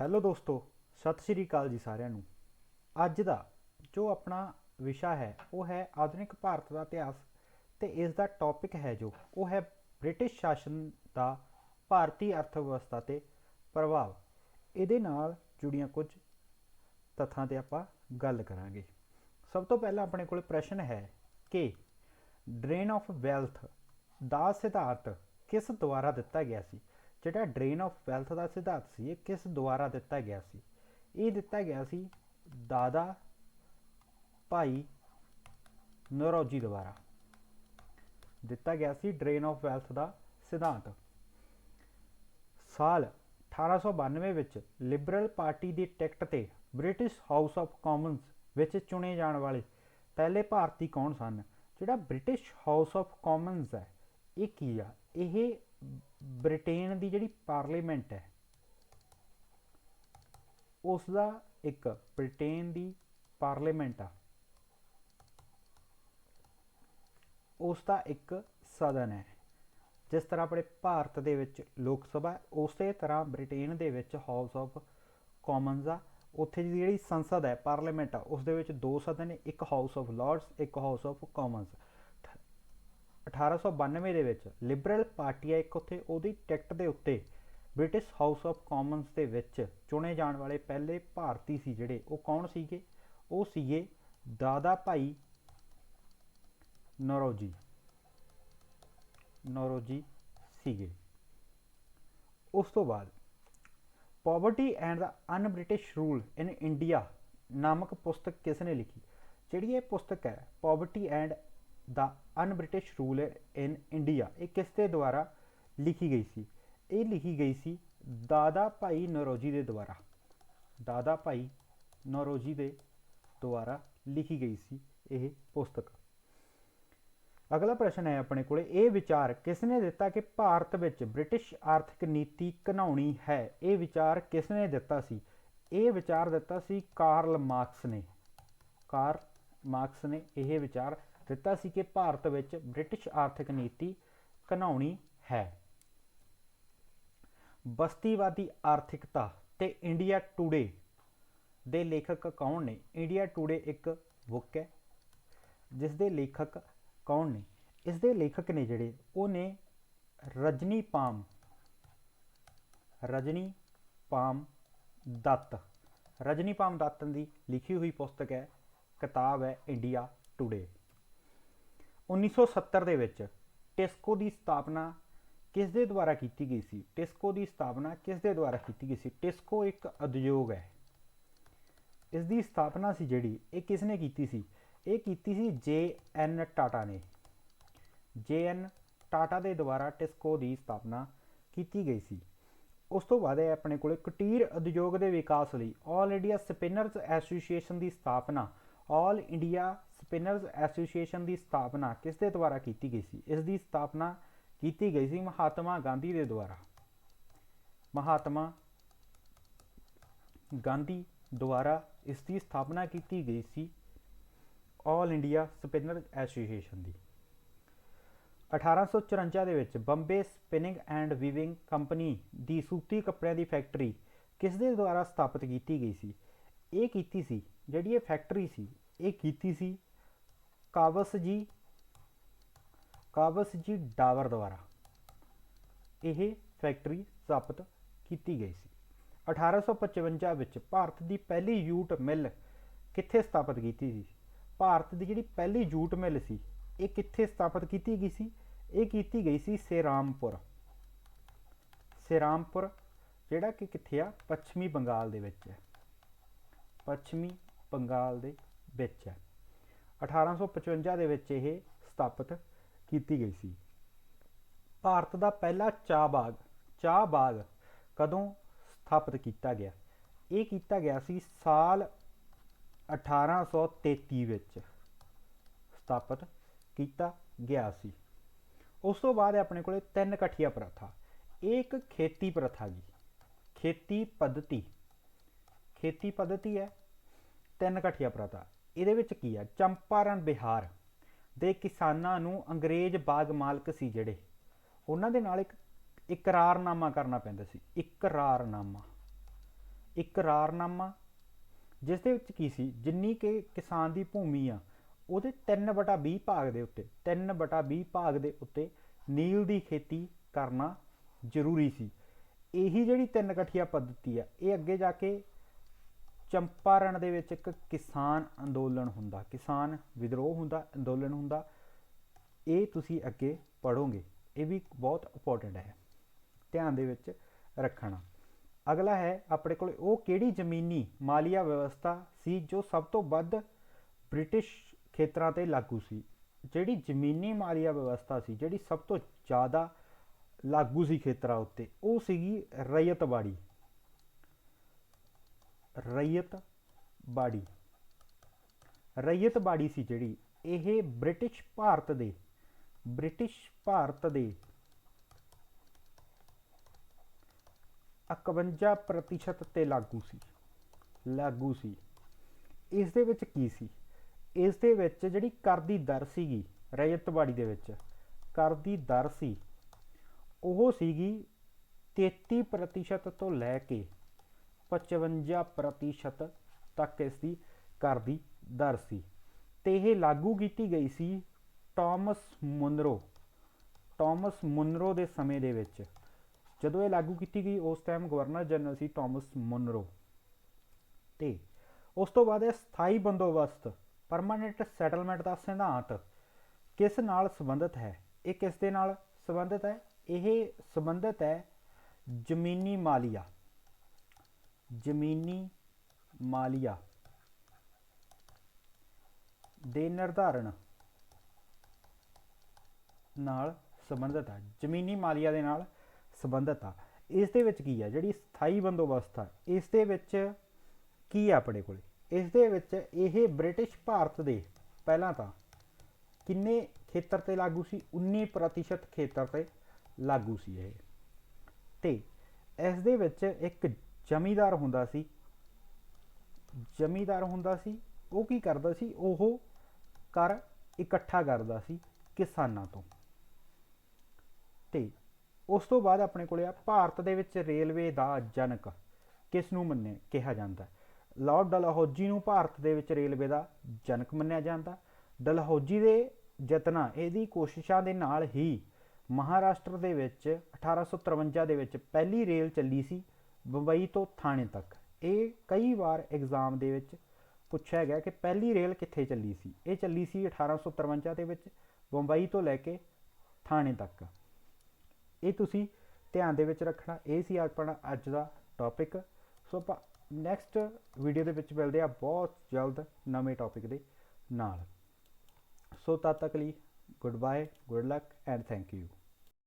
Hello ਦੋਸਤੋ, ਸਤਿ ਸ਼੍ਰੀ ਅਕਾਲ ਜੀ ਸਾਰਿਆਂ ਨੂੰ। ਅੱਜ ਦਾ ਜੋ ਆਪਣਾ ਵਿਸ਼ਾ ਹੈ, ਉਹ ਹੈ ਆਧੁਨਿਕ ਭਾਰਤ ਦਾ ਇਤਿਹਾਸ ਤੇ ਇਸ ਦਾ ਟੌਪਿਕ ਹੈ ਜੋ, ਉਹ ਹੈ ਬ੍ਰਿਟਿਸ਼ ਸ਼ਾਸਨ ਦਾ ਭਾਰਤੀ ਅਰਥ ਵਿਵਸਥਾ ਤੇ ਪ੍ਰਭਾਵ। ਇਹਦੇ ਨਾਲ ਜੁੜੀਆਂ ਕੁਝ ਤੱਥਾਂ ਤੇ ਆਪਾਂ ਗੱਲ ਕਰਾਂਗੇ। ਸਭ ਤੋਂ ਪਹਿਲਾਂ ਆਪਣੇ ਕੋਲ ਪ੍ਰਸ਼ਨ ਹੈ ਕਿ ਡਰੇਨ ਆਫ ਵੈਲਥ ਦਾ ਸਿਧਾਂਤ ਕਿਸ ਦੁਆਰਾ ਦਿੱਤਾ ਗਿਆ ਸੀ? ਜਿਹੜਾ ਡਰੇਨ ਆਫ ਵੈਲਥ ਦਾ ਸਿਧਾਂਤ ਸੀ, ਇਹ ਕਿਸ ਦੁਆਰਾ ਦਿੱਤਾ ਗਿਆ ਸੀ? ਇਹ ਦਿੱਤਾ ਗਿਆ ਸੀ ਦਾਦਾ ਭਾਈ ਨਰੋਜੀ ਦੁਆਰਾ। ਦਿੱਤਾ ਗਿਆ ਸੀ ਡਰੇਨ ਆਫ ਵੈਲਥ ਦਾ ਸਿਧਾਂਤ। ਸਾਲ 1892 ਵਿੱਚ ਲਿਬਰਲ ਪਾਰਟੀ ਦੀ ਟਿਕਟ ਤੇ ਬ੍ਰਿਟਿਸ਼ ਹਾਊਸ ਆਫ ਕਾਮਨਸ ਵਿੱਚ ਚੁਣੇ ਜਾਣ ਵਾਲੇ ਪਹਿਲੇ ਭਾਰਤੀ ਕੌਣ ਸਨ? ਜਿਹੜਾ ਬ੍ਰਿਟਿਸ਼ ਹਾਊਸ ਆਫ ਕਾਮਨਸ ਹੈ, ਇਹ ਕੀ ਆ? ਇਹ ਬ੍ਰਿਟੇਨ ਦੀ ਜਿਹੜੀ ਪਾਰਲੀਮੈਂਟ ਹੈ ਉਸ ਦਾ ਇੱਕ ਬ੍ਰਿਟੇਨ ਦੀ ਪਾਰਲੀਮੈਂਟ ਆ। ਉਸ ਦਾ ਇੱਕ ਸਦਨ ਹੈ। ਜਿਸ ਤਰ੍ਹਾਂ ਆਪਣੇ ਭਾਰਤ ਦੇ ਵਿੱਚ ਲੋਕ ਸਭਾ ਉਸੇ ਤਰ੍ਹਾਂ ਬ੍ਰਿਟੇਨ ਦੇ ਵਿੱਚ ਹਾਊਸ ਆਫ ਕਾਮਨਸ ਆ। ਉੱਥੇ ਦੀ ਜਿਹੜੀ ਸੰਸਦ ਹੈ, ਪਾਰਲੀਮੈਂਟ ਆ ਉਸ ਦੇ ਵਿੱਚ ਦੋ ਸਦਨ ਨੇ, ਇੱਕ ਹਾਊਸ ਆਫ ਲਾਰਡਸ, ਇੱਕ ਹਾਊਸ ਆਫ ਕਾਮਨਸ। 1892 ਦੇ ਵਿੱਚ ਲਿਬਰਲ ਪਾਰਟੀ ਹੈ ਇੱਕ ਉੱਥੇ, ਉਹਦੀ ਟਿਕਟ ਦੇ ਉੱਤੇ ਬ੍ਰਿਟਿਸ਼ ਹਾਊਸ ਆਫ ਕਾਮਨਸ ਦੇ ਵਿੱਚ ਚੁਣੇ ਜਾਣ ਵਾਲੇ ਪਹਿਲੇ ਭਾਰਤੀ ਸੀ ਜਿਹੜੇ, ਉਹ ਕੌਣ ਸੀਗੇ? ਉਹ ਸੀਗੇ ਦਾਦਾ ਭਾਈ ਨੌਰੋਜੀ। ਨੌਰੋਜੀ ਸੀਗੇ। ਉਸ ਤੋਂ ਬਾਅਦ ਪਾਵਰਟੀ ਐਂਡ ਦਾ ਅਨ ਬ੍ਰਿਟਿਸ਼ ਰੂਲ ਇਨ ਇੰਡੀਆ ਨਾਮਕ ਪੁਸਤਕ ਕਿਸ ਨੇ ਲਿਖੀ? ਜਿਹੜੀ ਇਹ ਪੁਸਤਕ ਹੈ ਪਾਵਰਟੀ ਐਂਡ ਦਾ ਅਨ ਬ੍ਰਿਟਿਸ਼ ਰੂਲ ਇਨ ਇੰਡੀਆ, ਇਹ ਕਿਸ ਦੇ ਦੁਆਰਾ ਲਿਖੀ ਗਈ ਸੀ? ਇਹ ਲਿਖੀ ਗਈ ਸੀ ਦਾਦਾ ਭਾਈ ਨਰੋਜੀ ਦੇ ਦੁਆਰਾ। ਦਾਦਾ ਭਾਈ ਨਰੋਜੀ ਦੇ ਦੁਆਰਾ ਲਿਖੀ ਗਈ ਸੀ ਇਹ ਪੁਸਤਕ। ਅਗਲਾ ਪ੍ਰਸ਼ਨ ਹੈ ਆਪਣੇ ਕੋਲੇ। ਇਹ ਵਿਚਾਰ ਕਿਸ ਨੇ ਦਿੱਤਾ ਕਿ ਭਾਰਤ ਵਿੱਚ ਬ੍ਰਿਟਿਸ਼ ਆਰਥਿਕ ਨੀਤੀ ਘਨਾਉਣੀ ਹੈ? ਇਹ ਵਿਚਾਰ ਕਿਸ ਨੇ ਦਿੱਤਾ ਸੀ? ਇਹ ਵਿਚਾਰ ਦਿੱਤਾ ਸੀ ਕਾਰਲ ਮਾਰਕਸ ਨੇ। ਕਾਰਲ ਮਾਰਕਸ ਨੇ ਇਹ ਵਿਚਾਰ ਦਿੱਤਾ ਸੀ ਕਿ ਭਾਰਤ ਵਿੱਚ ਬ੍ਰਿਟਿਸ਼ ਆਰਥਿਕ ਨੀਤੀ ਘਨਾਉਣੀ ਹੈ। ਬਸਤੀਵਾਦੀ ਆਰਥਿਕਤਾ ਤੇ ਇੰਡੀਆ ਟੂਡੇ ਦੇ ਲੇਖਕ ਕੌਣ ਨੇ? ਇੰਡੀਆ ਟੂਡੇ ਇੱਕ ਬੁੱਕ ਹੈ ਜਿਸ ਦੇ ਲੇਖਕ ਕੌਣ ਨੇ? ਇਸ ਦੇ ਲੇਖਕ ਨੇ ਜਿਹੜੇ, ਉਹ ਨੇ Rajani Palme Rajani Palme Dutt. Rajani Palme Dutt ਦੀ ਲਿਖੀ ਹੋਈ ਪੁਸਤਕ ਹੈ, ਕਿਤਾਬ ਹੈ ਇੰਡੀਆ ਟੂਡੇ। 1970 ਦੇ ਵਿੱਚ ਟਿਸਕੋ ਦੀ ਸਥਾਪਨਾ ਕਿਸ ਦੇ ਦੁਆਰਾ ਕੀਤੀ ਗਈ ਸੀ? ਟਿਸਕੋ ਦੀ ਸਥਾਪਨਾ ਕਿਸ ਦੇ ਦੁਆਰਾ ਕੀਤੀ ਗਈ ਸੀ? ਟਿਸਕੋ ਇੱਕ ਉਦਯੋਗ ਹੈ। ਇਸ ਦੀ ਸਥਾਪਨਾ ਸੀ ਜਿਹੜੀ, ਇਹ ਕਿਸ ਨੇ ਕੀਤੀ ਸੀ? ਇਹ ਕੀਤੀ ਸੀ ਜੇ ਐਨ ਟਾਟਾ ਨੇ। ਜੇ ਐਨ ਟਾਟਾ ਦੇ ਦੁਆਰਾ ਟਿਸਕੋ ਦੀ ਸਥਾਪਨਾ ਕੀਤੀ ਗਈ ਸੀ। ਉਸ ਤੋਂ ਬਾਅਦ ਹੈ ਆਪਣੇ ਕੋਲੇ ਕੁਟੀਰ ਉਦਯੋਗ ਦੇ ਵਿਕਾਸ ਲਈ ਆਲ ਇੰਡੀਆ ਸਪਿਨਰਸ ਐਸੋਸੀਏਸ਼ਨ ਦੀ ਸਥਾਪਨਾ ਆਲ ਇੰਡੀਆ ਸਪਿਨਰਸ ਐਸੋਸੀਏਸ਼ਨ ਦੀ ਸਥਾਪਨਾ ਕਿਸ ਦੇ ਦੁਆਰਾ ਕੀਤੀ ਗਈ ਸੀ? ਇਸ ਦੀ ਸਥਾਪਨਾ ਕੀਤੀ ਗਈ ਸੀ ਮਹਾਤਮਾ ਗਾਂਧੀ ਦੇ ਦੁਆਰਾ। ਮਹਾਤਮਾ ਗਾਂਧੀ ਦੁਆਰਾ ਇਸ ਦੀ ਸਥਾਪਨਾ ਕੀਤੀ ਗਈ ਸੀ ਆਲ ਇੰਡੀਆ ਸਪਿਨਰ ਐਸੋਸੀਏਸ਼ਨ ਦੀ। 1854 ਦੇ ਵਿੱਚ Bombay spinning and weaving company ਦੀ ਸੂਤੀ ਕੱਪੜਿਆਂ ਦੀ ਫੈਕਟਰੀ ਕਿਸ ਦੇ ਦੁਆਰਾ ਸਥਾਪਿਤ ਕੀਤੀ ਗਈ ਸੀ? ਇਹ ਕੀਤੀ ਸੀ, ਜਿਹੜੀ ਇਹ ਫੈਕਟਰੀ ਸੀ, ਇਹ ਕੀਤੀ ਸੀ ਕਾਵਸ ਜੀ ਕਾਵਸ ਜੀ ਡਾਵਰ ਦੁਆਰਾ ਇਹ ਫੈਕਟਰੀ ਸਥਾਪਿਤ ਕੀਤੀ ਗਈ ਸੀ। 1855 ਵਿੱਚ ਭਾਰਤ ਦੀ ਪਹਿਲੀ ਯੂਟ ਮਿਲ ਕਿੱਥੇ ਸਥਾਪਿਤ ਕੀਤੀ ਸੀ? ਭਾਰਤ ਦੀ ਜਿਹੜੀ ਪਹਿਲੀ ਜੂਟ ਮਿਲ ਸੀ, ਇਹ ਕਿੱਥੇ ਸਥਾਪਿਤ ਕੀਤੀ ਗਈ ਸੀ? ਇਹ ਕੀਤੀ ਗਈ ਸੀ ਸੇਰਾਮਪੁਰ। ਸੇਰਾਮਪੁਰ, ਜਿਹੜਾ ਕਿ ਕਿੱਥੇ ਆ? ਪੱਛਮੀ ਬੰਗਾਲ ਦੇ ਵਿੱਚ ਹੈ। ਪੱਛਮੀ ਬੰਗਾਲ ਦੇ ਵਿੱਚ ਹੈ। 1855 ਦੇ ਵਿੱਚ ਇਹ ਸਥਾਪਿਤ ਕੀਤੀ ਗਈ ਸੀ। ਭਾਰਤ ਦਾ ਪਹਿਲਾ ਚਾਹ ਬਾਗ ਚਾਹ ਬਾਗ ਕਦੋਂ ਸਥਾਪਿਤ ਕੀਤਾ ਗਿਆ? ਇਹ ਕੀਤਾ ਗਿਆ ਸੀ ਸਾਲ 1833 ਵਿੱਚ। ਸਥਾਪਿਤ ਕੀਤਾ ਗਿਆ ਸੀ। ਉਸ ਤੋਂ ਬਾਅਦ ਆਪਣੇ ਕੋਲੇ ਤਿੰਨ ਕਠੀਆ ਪ੍ਰਥਾ ਇਹ ਇੱਕ ਖੇਤੀ ਪ੍ਰਥਾ ਜੀ, ਖੇਤੀ ਪੱਧਤੀ। ਖੇਤੀ ਪੱਧਤੀ ਹੈ, ਤਿੰਨ ਕਠੀਆ ਪ੍ਰਥਾ। ਇਹਦੇ ਵਿੱਚ ਕੀ ਆ? ਚੰਪਾਰਨ ਬਿਹਾਰ ਦੇ ਕਿਸਾਨਾਂ ਨੂੰ ਅੰਗਰੇਜ਼ ਬਾਗ ਮਾਲਕ ਸੀ ਜਿਹੜੇ। ਉਹਨਾਂ ਦੇ ਨਾਲ ਇੱਕ ਇਕਰਾਰਨਾਮਾ ਕਰਨਾ ਪੈਂਦਾ ਸੀ। ਇਕਰਾਰਨਾਮਾ। ਇਕਰਾਰਨਾਮਾ ਜਿਸ ਦੇ ਵਿੱਚ ਕੀ ਸੀ? ਜਿੰਨੀ ਕਿ ਕਿਸਾਨ ਦੀ ਭੂਮੀ ਆ, ਉਹਦੇ 3/20 ਭਾਗ ਦੇ ਉੱਤੇ 3/20 ਭਾਗ ਦੇ ਉੱਤੇ ਨੀਲ ਦੀ ਖੇਤੀ ਕਰਨਾ ਜ਼ਰੂਰੀ ਸੀ। ਇਹੀ ਜਿਹੜੀ ਤਿੰਨ ਕਠੀਆ ਪੱਧਤੀ ਆ, ਇਹ ਅੱਗੇ ਜਾ ਕੇ ਚੰਪਾਰਣ ਦੇ ਵਿੱਚ ਇੱਕ ਕਿਸਾਨ ਅੰਦੋਲਨ ਹੁੰਦਾ, ਕਿਸਾਨ ਵਿਦਰੋਹ ਹੁੰਦਾ, ਅੰਦੋਲਨ ਹੁੰਦਾ। ਇਹ ਤੁਸੀਂ ਅੱਗੇ ਪੜੋਗੇ ਇਹ ਵੀ ਬਹੁਤ ਇੰਪੋਰਟੈਂਟ ਹੈ। ਧਿਆਨ ਦੇ ਵਿੱਚ ਰੱਖਣਾ। ਅਗਲਾ ਹੈ ਆਪਣੇ ਕੋਲ, ਉਹ ਕਿਹੜੀ ਜ਼ਮੀਨੀ ਮਾਲੀਆ ਵਿਵਸਥਾ ਸੀ ਜੋ ਸਭ ਤੋਂ ਵੱਧ ਬ੍ਰਿਟਿਸ਼ ਖੇਤਰਾਂ ਤੇ ਲਾਗੂ ਸੀ? ਜਿਹੜੀ ਜ਼ਮੀਨੀ ਮਾਲੀਆ ਵਿਵਸਥਾ ਸੀ, ਜਿਹੜੀ ਸਭ ਤੋਂ ਜ਼ਿਆਦਾ ਲਾਗੂ ਸੀ ਖੇਤਰਾਂ ਉੱਤੇ, ਉਹ ਸੀਗੀ ਰਈਅਤ ਬਾੜੀ। ਰੈਯਤਬਾੜੀ ਬਾੜੀ ਸੀ ਜਿਹੜੀ ਇਹ ਬ੍ਰਿਟਿਸ਼ ਭਾਰਤ ਦੇ, ਬ੍ਰਿਟਿਸ਼ ਭਾਰਤ ਦੇ 51% ਤੇ ਲਾਗੂ ਸੀ। ਲਾਗੂ ਸੀ। ਇਸ ਦੇ ਵਿੱਚ ਕੀ ਸੀ? ਇਸ ਦੇ ਵਿੱਚ ਜਿਹੜੀ ਕਰ ਦੀ ਦਰ ਸੀਗੀ ਰੈਯਤਬਾੜੀ ਦੇ ਵਿੱਚ, ਕਰ ਦੀ ਦਰ ਸੀ, ਉਹ ਸੀਗੀ 33% ਤੋਂ ਲੈ ਕੇ 55% ਤੱਕ ਇਸ ਦੀ ਕਰ ਦੀ ਦਰ ਸੀ। ਤੇ ਇਹ ਲਾਗੂ ਕੀਤੀ ਗਈ ਸੀ ਟਾਮਸ ਮੁਨਰੋ। ਟਾਮਸ ਮੁਨਰੋ ਦੇ ਸਮੇਂ ਦੇ ਵਿੱਚ ਜਦੋਂ ਇਹ ਲਾਗੂ ਕੀਤੀ ਗਈ, ਉਸ ਟਾਈਮ ਗਵਰਨਰ ਜਨਰਲ ਸੀ ਟਾਮਸ ਮੁਨਰੋ। ਤੇ ਉਸ ਤੋਂ ਬਾਅਦ ਇਹ ਸਥਾਈ ਬੰਦੋਬਸਤ ਪਰਮਾਨੈਂਟ ਸੈਟਲਮੈਂਟ ਦਾ ਸਿਧਾਂਤ ਕਿਸ ਨਾਲ ਸੰਬੰਧਿਤ ਹੈ? ਇਹ ਕਿਸ ਦੇ ਨਾਲ ਸੰਬੰਧਿਤ ਹੈ? ਇਹ ਸੰਬੰਧਿਤ ਹੈ ਜ਼ਮੀਨੀ ਮਾਲੀਆ। ਜ਼ਮੀਨੀ ਮਾਲੀਆ ਦੇ ਨਿਰਧਾਰਨ ਨਾਲ ਸੰਬੰਧਿਤ ਆ। ਜ਼ਮੀਨੀ ਮਾਲੀਆ ਦੇ ਨਾਲ ਸੰਬੰਧਿਤ ਆ। ਇਸ ਦੇ ਵਿੱਚ ਕੀ ਆ? ਜਿਹੜੀ ਸਥਾਈ ਬੰਦੋਬਸਤ ਆ, ਇਸ ਦੇ ਵਿੱਚ ਕੀ ਆ ਆਪਣੇ ਕੋਲ? ਇਸ ਦੇ ਵਿੱਚ ਇਹ ਬ੍ਰਿਟਿਸ਼ ਭਾਰਤ ਦੇ ਪਹਿਲਾਂ ਤਾਂ ਕਿੰਨੇ ਖੇਤਰ ਤੇ ਲਾਗੂ ਸੀ? 19% ਖੇਤਰ ਤੇ ਲਾਗੂ ਸੀ ਇਹ। ਤੇ ਇਸ ਦੇ ਵਿੱਚ ਇੱਕ ਜ਼ਮੀਂਦਾਰ ਹੁੰਦਾ ਸੀ। ਜ਼ਮੀਂਦਾਰ ਹੁੰਦਾ ਸੀ, ਉਹ ਕੀ ਕਰਦਾ ਸੀ? ਉਹ ਕਰ ਇਕੱਠਾ ਕਰਦਾ ਸੀ ਕਿਸਾਨਾਂ ਤੋਂ। ਤੇ ਉਸ ਤੋਂ ਬਾਅਦ ਆਪਣੇ ਕੋਲੇ ਆ ਭਾਰਤ ਦੇ ਵਿੱਚ ਰੇਲਵੇ ਦਾ ਜਨਕ ਕਿਸ ਨੂੰ ਮੰਨੇ, ਕਿਹਾ ਜਾਂਦਾ ਲਾਰਡ ਡਲਹੌਜੀ ਨੂੰ ਭਾਰਤ ਦੇ ਵਿੱਚ ਰੇਲਵੇ ਦਾ ਜਨਕ ਮੰਨਿਆ ਜਾਂਦਾ। ਡਲਹੌਜੀ ਦੇ ਯਤਨਾਂ, ਇਹਦੀ ਕੋਸ਼ਿਸ਼ਾਂ ਦੇ ਨਾਲ ਹੀ ਮਹਾਰਾਸ਼ਟਰ ਦੇ ਵਿੱਚ 1853 ਦੇ ਵਿੱਚ ਪਹਿਲੀ ਰੇਲ ਚੱਲੀ ਸੀ। ਬੰਬਈ ਤੋਂ ਥਾਣੇ ਤੱਕ। ਇਹ ਕਈ ਵਾਰ ਐਗਜ਼ਾਮ ਦੇ ਵਿੱਚ ਪੁੱਛਿਆ ਗਿਆ ਕਿ ਪਹਿਲੀ ਰੇਲ ਕਿੱਥੇ ਚੱਲੀ ਸੀ? ਇਹ ਚੱਲੀ ਸੀ 1853 ਦੇ ਵਿੱਚ ਬੰਬਈ ਤੋਂ ਲੈ ਕੇ ਥਾਣੇ ਤੱਕ। ਇਹ ਤੁਸੀਂ ਧਿਆਨ ਦੇ ਵਿੱਚ ਰੱਖਣਾ। ਇਹ ਸੀ ਆਪਣਾ ਅੱਜ ਦਾ ਟੌਪਿਕ ਸੋ ਆਪਾਂ ਨੈਕਸਟ ਵੀਡੀਓ ਦੇ ਵਿੱਚ ਮਿਲਦੇ ਆ ਬਹੁਤ ਜਲਦ ਨਵੇਂ ਟੌਪਿਕ ਦੇ ਨਾਲ। ਸੋ ਤਦ ਤੱਕ ਲਈ good bye good luck and thank you